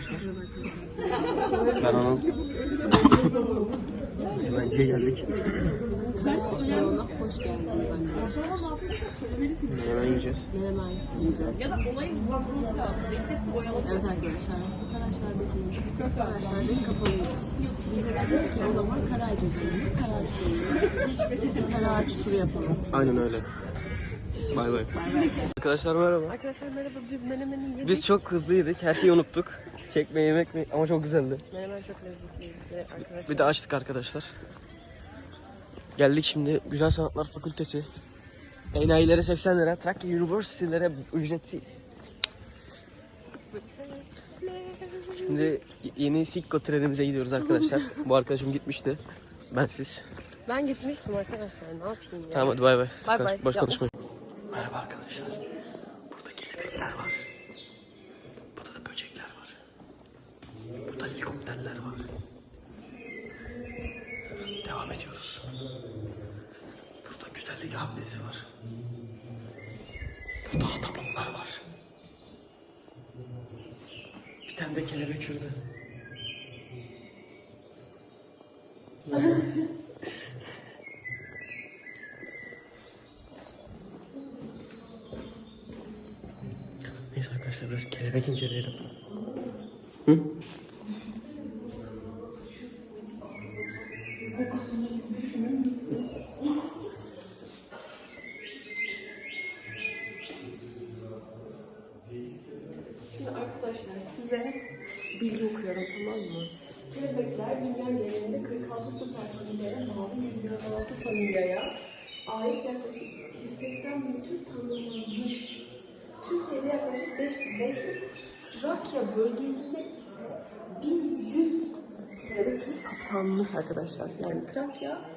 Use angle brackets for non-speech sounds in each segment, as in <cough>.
arkadaşlar. Ben Anıl. Hemenciye geldik. Restaurana hoş geldiniz arkadaşlar. Hemen yiyeceğiz. Menemen yiyeceğiz. Ya da olayı hızlandırması lazım. Evet arkadaşlar. Sen aşağıdaki sen aşağıdaki kapalıydı. Biz de dedik ki o zaman Karayca gidelim. Karayca gidelim. Karaağaç turu yapalım. Aynen öyle. Bay bay. Arkadaşlar merhaba. Arkadaşlar merhaba biz menemeni yedik. Biz çok hızlıydık. Her şeyi unuttuk. Çekme yemek mi? Ama çok güzeldi. Menemen çok lezzetliydi. Arkadaşlar. Bir de açtık arkadaşlar. Geldik şimdi Güzel Sanatlar Fakültesi. Enayilere 80 lira, Trakya Üniversitelere ücretsiz. Şimdi yeni Sikko trenimize gidiyoruz arkadaşlar. <laughs> Bu arkadaşım gitmişti. Ben siz. Ben gitmiştim arkadaşlar. Ne yapayım ya? Tamam hadi bay bay. Bay bay. Boş konuşmayın. Merhaba arkadaşlar. Burada kelebekler var. Burada da böcekler var. Burada helikopterler var. Devam ediyoruz. Burada güzellik abidesi var. Burada ahtapotlar var. Bir tane de kelebek şurada. <laughs> kelebek inceleyelim. Hı? Şimdi arkadaşlar size bilgi okuyorum tamam mı? Kelebekler dünya genelinde 46 süper familyaya bağlı 126 familyaya ait yaklaşık 180 bin tür tanımlanmış. Türkiye'de yaklaşık 5500, Trakya bölgesinde ise 1100 kelebek türü saptanmış arkadaşlar. Yani Trakya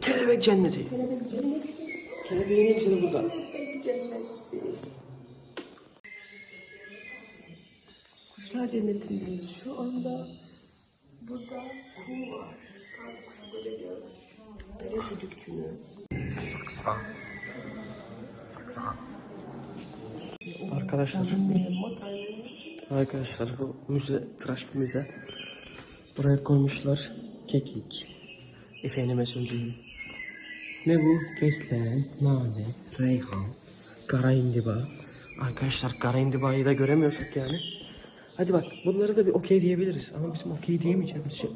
Kelebek cenneti. kelebek cenneti, Kelebeğin hepsini burada. kelebek cenneti. Kuşlar cennetindeyiz şu anda. Burada kum var. Tam kuş göremiyoruz. Dere düdükçünü. Saksan. Saksan. Arkadaşlar. Arkadaşlar bu müze, tıraş bir müze. Buraya koymuşlar kekik. Efendime söyleyeyim. Ne bu? Keslen, nane, reyhan, kara indiba. Arkadaşlar kara indibayı da göremiyorsak yani. Hadi bak bunları da bir okey diyebiliriz. Ama bizim okey diyemeyeceğimiz şey.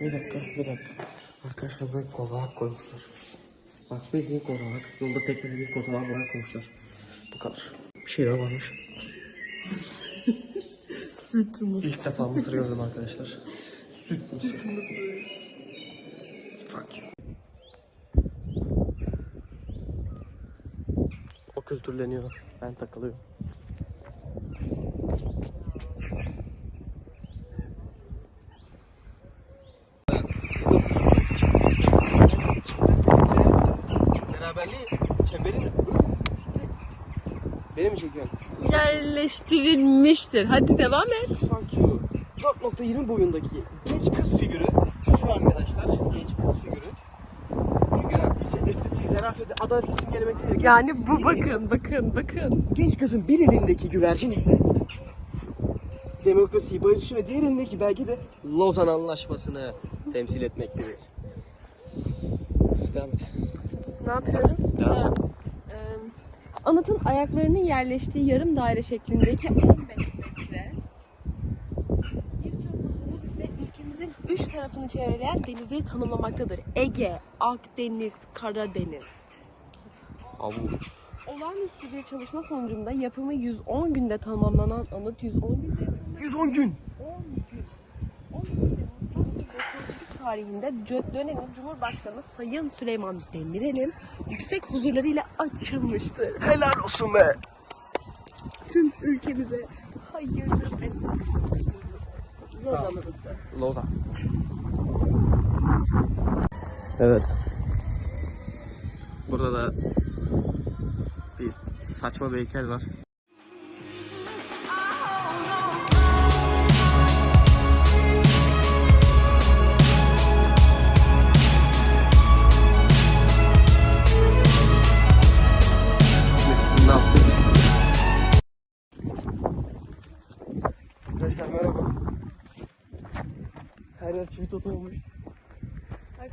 Bir dakika, bir dakika. Arkadaşlar buraya kozalak koymuşlar. Bak bildiğin kozalak. Yolda tekmelediğin kozalak buraya koymuşlar. Bu kadar. Bir şey daha varmış. <laughs> Süt mü? İlk defa mısır gördüm arkadaşlar. Süt mısır. Fuck you. O kültürleniyor. Ben takılıyorum. Beraberliği çemberini Beni mi çekiyorsun? Yerleştirilmiştir. Hadi devam et. Fuck you. 4.20 boyundaki genç kız figürü şu arkadaşlar genç kız figürü figüren ise estetiği, zarafeti, adaleti simgelemektedir. Yani bu bakın, bakın, bakın. Genç kızın bir elindeki güvercin ise demokrasiyi, barışı ve diğer elindeki belge de Lozan Anlaşması'nı temsil etmektedir. Devam et. Ne yapıyorum? Devam et. Anıtın ayaklarının yerleştiği yarım daire şeklindeki 15 metre ülkemizin üç tarafını çevreleyen denizleri tanımlamaktadır. Ege, Akdeniz, Karadeniz. Havuz. Olağanüstü bir çalışma sonucunda yapımı 110 günde tamamlanan anıt 110 günde 110 gün. 10 gün. 10 gün tarihinde dö- dönemin Cumhurbaşkanı Sayın Süleyman Demirel'in yüksek huzurlarıyla açılmıştır. Helal olsun be. Tüm ülkemize hayırlı sağlıklı Lozan Anıtı. Lozan. Evet. Burada da bir saçma bir heykel var.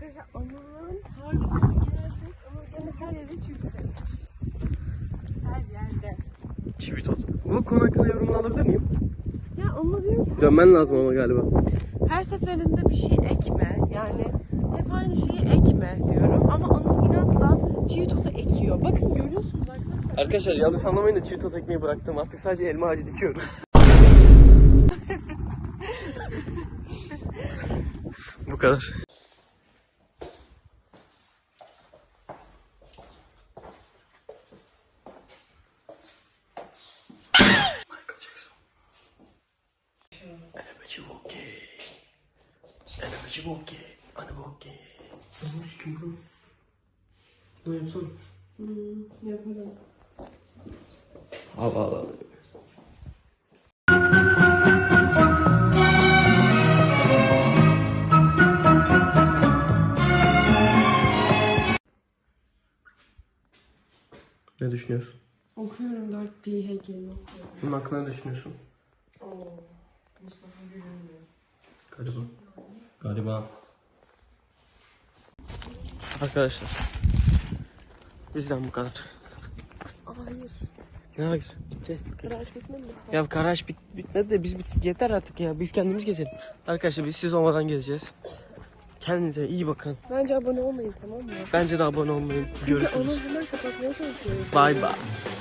Arkadaşlar Anıl'ın tarlasına geldik ama gene her yere çünkü. Her yerde. Çivi totu. Bu konu hakkında yorumunu alabilir miyim? Ya ama diyorum ki Dönmen lazım ama galiba. her seferinde bir şey ekme. Yani hep aynı şeyi ekme diyorum. Ama Anıl inatla çiğ totu ekiyor. Bakın görüyorsunuz arkadaşlar. Arkadaşlar yanlış anlamayın da çivi totu ekmeği bıraktım. Artık sadece elma ağacı dikiyorum. <laughs> Bu kadar. Araba okey. Anam sikim bu. Ne yapsana? Hmm, yapalım. Hava hava. Ne düşünüyorsun? Okuyorum 4 pi heykelini okuyorum. Bunun hakkında ne düşünüyorsun? Oo, Mustafa Gül'ün Galiba. Galiba. Arkadaşlar. Bizden bu kadar. Hayır. Ne hayır? Bitti. Garaj bitmedi mi? Ya garaj bit bitmedi de biz bit yeter artık ya. Biz kendimiz gezelim. Arkadaşlar biz siz olmadan gezeceğiz. Kendinize iyi bakın. Bence abone olmayın tamam mı? Bence de abone olmayı Çünkü görüşürüz. onu hemen kapatmaya çalışıyoruz. Bye bye.